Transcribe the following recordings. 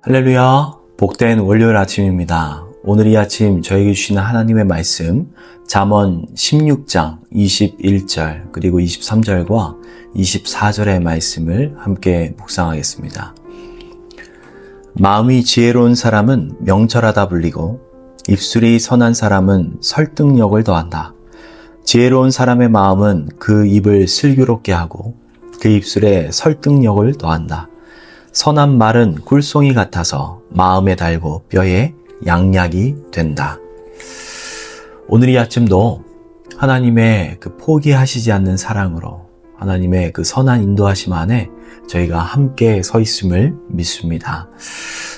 할렐루야. 복된 월요일 아침입니다. 오늘 이 아침 저에게 주시는 하나님의 말씀, 잠언 16장 21절 그리고 23절과 24절의 말씀을 함께 묵상하겠습니다. 마음이 지혜로운 사람은 명철하다 불리고 입술이 선한 사람은 설득력을 더한다. 지혜로운 사람의 마음은 그 입을 슬기롭게 하고 그 입술에 설득력을 더한다. 선한 말은 꿀송이 같아서 마음에 달고 뼈에 양약이 된다. 오늘 이 아침도 하나님의 그 포기하시지 않는 사랑으로 하나님의 그 선한 인도하심 안에 저희가 함께 서 있음을 믿습니다.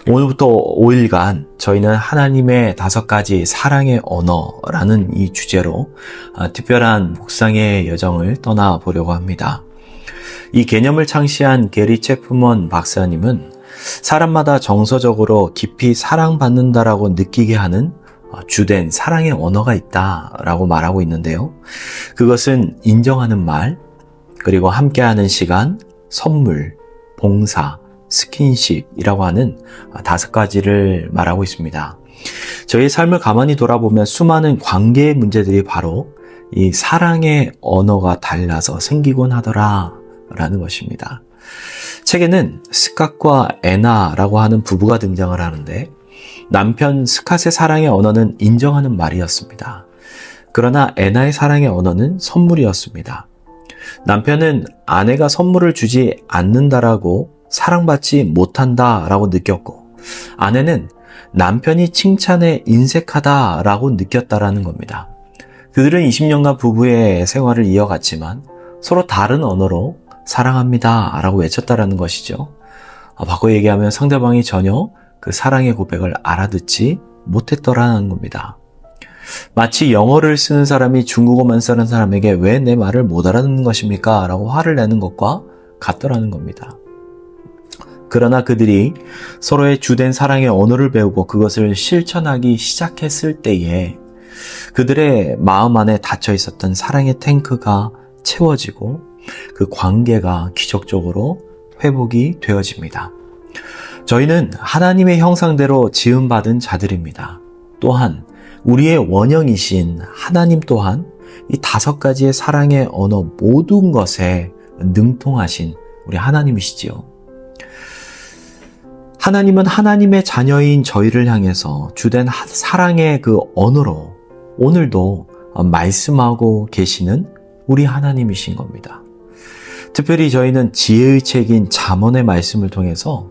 오늘부터 5일간 저희는 하나님의 다섯 가지 사랑의 언어라는 이 주제로 아, 특별한 묵상의 여정을 떠나보려고 합니다. 이 개념을 창시한 게리 체프먼 박사님은 사람마다 정서적으로 깊이 사랑받는다라고 느끼게 하는 어, 주된 사랑의 언어가 있다라고 말하고 있는데요. 그것은 인정하는 말, 그리고 함께하는 시간, 선물, 봉사, 스킨십이라고 하는 다섯 가지를 말하고 있습니다. 저희 삶을 가만히 돌아보면 수많은 관계의 문제들이 바로 이 사랑의 언어가 달라서 생기곤 하더라 라는 것입니다. 책에는 스캇과 에나라고 하는 부부가 등장을 하는데 남편 스캇의 사랑의 언어는 인정하는 말이었습니다. 그러나 에나의 사랑의 언어는 선물이었습니다. 남편은 아내가 선물을 주지 않는다라고 사랑받지 못한다라고 느꼈고 아내는 남편이 칭찬에 인색하다라고 느꼈다라는 겁니다. 그들은 20년간 부부의 생활을 이어갔지만 서로 다른 언어로 사랑합니다 라고 외쳤다라는 것이죠. 아, 바꿔 얘기하면 상대방이 전혀 그 사랑의 고백을 알아듣지 못했더라는 겁니다. 마치 영어를 쓰는 사람이 중국어만 쓰는 사람에게 왜 내 말을 못 알아듣는 것입니까? 라고 화를 내는 것과 같더라는 겁니다. 그러나 그들이 서로의 주된 사랑의 언어를 배우고 그것을 실천하기 시작했을 때에 그들의 마음 안에 닫혀 있었던 사랑의 탱크가 채워지고 그 관계가 기적적으로 회복이 되어집니다. 저희는 하나님의 형상대로 지음받은 자들입니다. 또한 우리의 원형이신 하나님 또한 이 다섯 가지의 사랑의 언어 모든 것에 능통하신 우리 하나님이시지요. 하나님은 하나님의 자녀인 저희를 향해서 주된 사랑의 그 언어로 오늘도 말씀하고 계시는 우리 하나님이신 겁니다. 특별히 저희는 지혜의 책인 잠언의 말씀을 통해서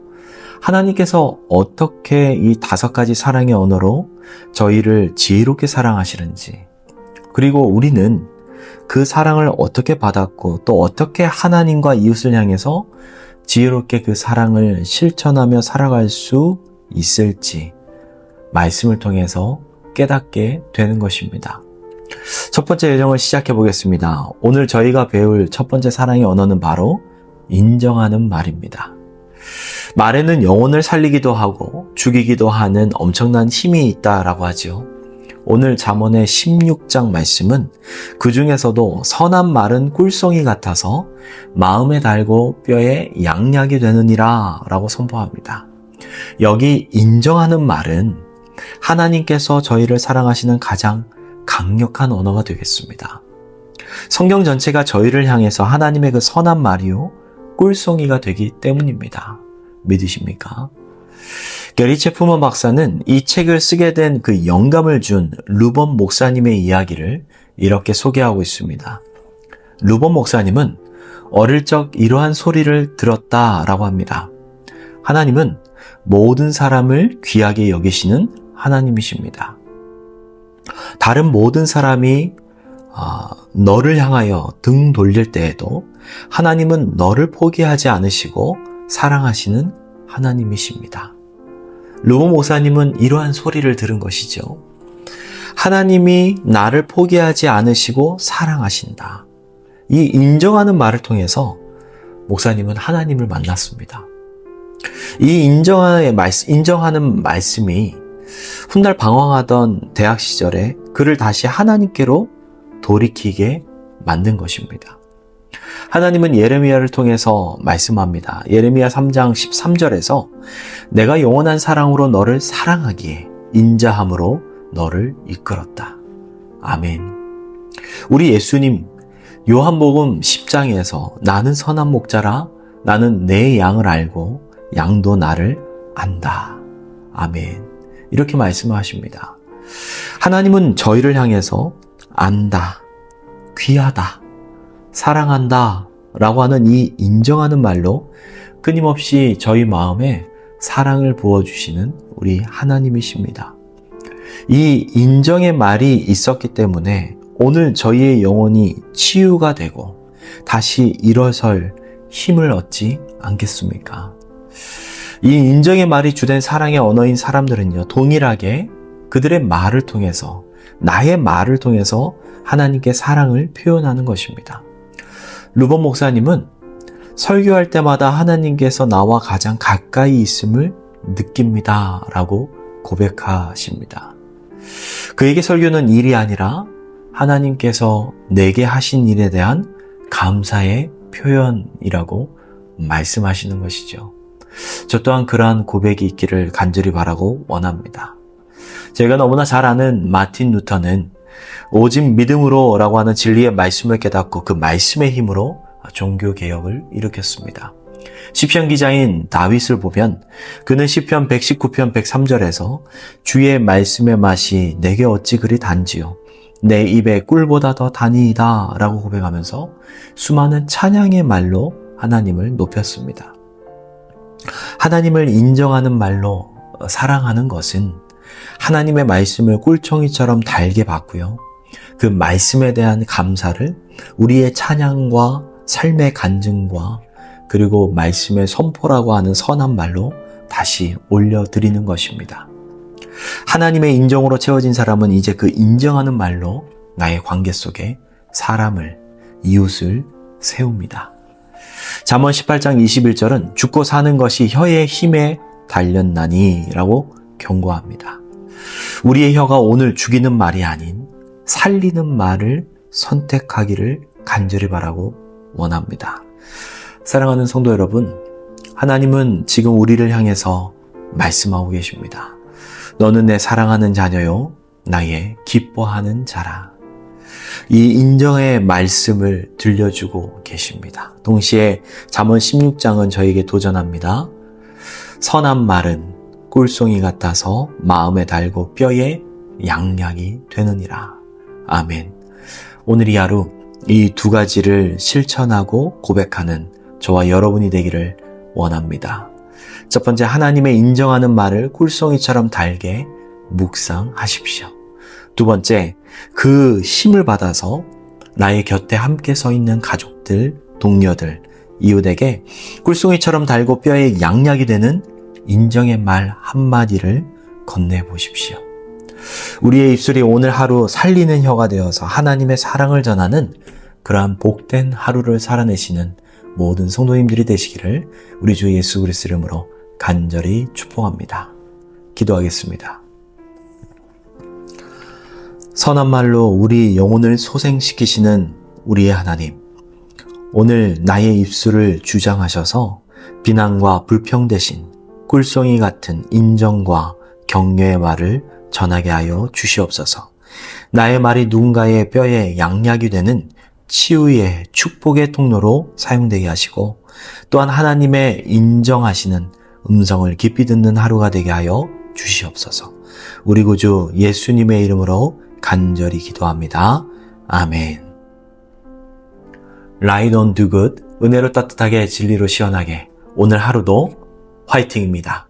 하나님께서 어떻게 이 다섯 가지 사랑의 언어로 저희를 지혜롭게 사랑하시는지, 그리고 우리는 그 사랑을 어떻게 받았고 또 어떻게 하나님과 이웃을 향해서 지혜롭게 그 사랑을 실천하며 살아갈 수 있을지 말씀을 통해서 깨닫게 되는 것입니다. 첫 번째 여정을 시작해 보겠습니다. 오늘 저희가 배울 첫 번째 사랑의 언어는 바로 인정하는 말입니다. 말에는 영혼을 살리기도 하고 죽이기도 하는 엄청난 힘이 있다라고 하죠. 오늘 잠언의 16장 말씀은 그 중에서도 선한 말은 꿀송이 같아서 마음에 달고 뼈에 양약이 되느니라 라고 선포합니다. 여기 인정하는 말은 하나님께서 저희를 사랑하시는 가장 강력한 언어가 되겠습니다. 성경 전체가 저희를 향해서 하나님의 그 선한 말이요, 꿀송이가 되기 때문입니다. 믿으십니까? 게리 체프먼 박사는 이 책을 쓰게 된 그 영감을 준 루번 목사님의 이야기를 이렇게 소개하고 있습니다. 루번 목사님은 어릴 적 이러한 소리를 들었다라고 합니다. 하나님은 모든 사람을 귀하게 여기시는 하나님이십니다. 다른 모든 사람이 아, 너를 향하여 등 돌릴 때에도 하나님은 너를 포기하지 않으시고 사랑하시는 하나님이십니다. 루모 모사님은 이러한 소리를 들은 것이죠. 하나님이 나를 포기하지 않으시고 사랑하신다. 이 인정하는 말을 통해서 목사님은 하나님을 만났습니다. 이 인정하는 말씀이 훗날 방황하던 대학 시절에 그를 다시 하나님께로 돌이키게 만든 것입니다. 하나님은 예레미야를 통해서 말씀합니다. 예레미야 3장 13절에서 내가 영원한 사랑으로 너를 사랑하기에 인자함으로 너를 이끌었다. 아멘. 우리 예수님 요한복음 10장에서 나는 선한 목자라 나는 내 양을 알고 양도 나를 안다. 아멘. 이렇게 말씀하십니다. 하나님은 저희를 향해서 안다, 귀하다, 사랑한다 라고 하는 이 인정하는 말로 끊임없이 저희 마음에 사랑을 부어주시는 우리 하나님이십니다. 이 인정의 말이 있었기 때문에 오늘 저희의 영혼이 치유가 되고 다시 일어설 힘을 얻지 않겠습니까? 이 인정의 말이 주된 사랑의 언어인 사람들은요, 동일하게 그들의 말을 통해서, 나의 말을 통해서 하나님께 사랑을 표현하는 것입니다. 루본 목사님은 설교할 때마다 하나님께서 나와 가장 가까이 있음을 느낍니다. 라고 고백하십니다. 그에게 설교는 일이 아니라 하나님께서 내게 하신 일에 대한 감사의 표현이라고 말씀하시는 것이죠. 저 또한 그러한 고백이 있기를 간절히 바라고 원합니다. 제가 너무나 잘 아는 마틴 루터는 오직 믿음으로 라고 하는 진리의 말씀을 깨닫고 그 말씀의 힘으로 종교 개혁을 일으켰습니다. 시편 기자인 다윗을 보면 그는 시편 119편 103절에서 주의 말씀의 맛이 내게 어찌 그리 단지요 내 입에 꿀보다 더 단이이다 라고 고백하면서 수많은 찬양의 말로 하나님을 높였습니다. 하나님을 인정하는 말로 사랑하는 것은 하나님의 말씀을 꿀청이처럼 달게 받고요. 그 말씀에 대한 감사를 우리의 찬양과 삶의 간증과 그리고 말씀의 선포라고 하는 선한 말로 다시 올려드리는 것입니다. 하나님의 인정으로 채워진 사람은 이제 그 인정하는 말로 나의 관계 속에 사람을, 이웃을 세웁니다. 잠언 18장 21절은 죽고 사는 것이 혀의 힘에 달렸나니 라고 경고합니다. 우리의 혀가 오늘 죽이는 말이 아닌 살리는 말을 선택하기를 간절히 바라고 원합니다. 사랑하는 성도 여러분, 하나님은 지금 우리를 향해서 말씀하고 계십니다. 너는 내 사랑하는 자녀요, 나의 기뻐하는 자라. 이 인정의 말씀을 들려주고 계십니다. 동시에 잠언 16장은 저에게 도전합니다. 선한 말은 꿀송이 같아서 마음에 달고 뼈에 양약이 되느니라. 아멘. 오늘 이 하루 이 두 가지를 실천하고 고백하는 저와 여러분이 되기를 원합니다. 첫 번째, 하나님의 인정하는 말을 꿀송이처럼 달게 묵상하십시오. 두 번째, 그 힘을 받아서 나의 곁에 함께 서 있는 가족들, 동료들, 이웃에게 꿀송이처럼 달고 뼈에 양약이 되는 인정의 말 한마디를 건네보십시오. 우리의 입술이 오늘 하루 살리는 혀가 되어서 하나님의 사랑을 전하는 그러한 복된 하루를 살아내시는 모든 성도님들이 되시기를 우리 주 예수 그리스도 이름으로 간절히 축복합니다. 기도하겠습니다. 선한 말로 우리 영혼을 소생시키시는 우리의 하나님. 오늘 나의 입술을 주장하셔서 비난과 불평 대신 꿀송이 같은 인정과 격려의 말을 전하게 하여 주시옵소서. 나의 말이 누군가의 뼈에 양약이 되는 치유의 축복의 통로로 사용되게 하시고 또한 하나님의 인정하시는 음성을 깊이 듣는 하루가 되게 하여 주시옵소서. 우리 구주 예수님의 이름으로 간절히 기도합니다. 아멘. Do good. 은혜로 따뜻하게 진리로 시원하게. 오늘 하루도 화이팅입니다.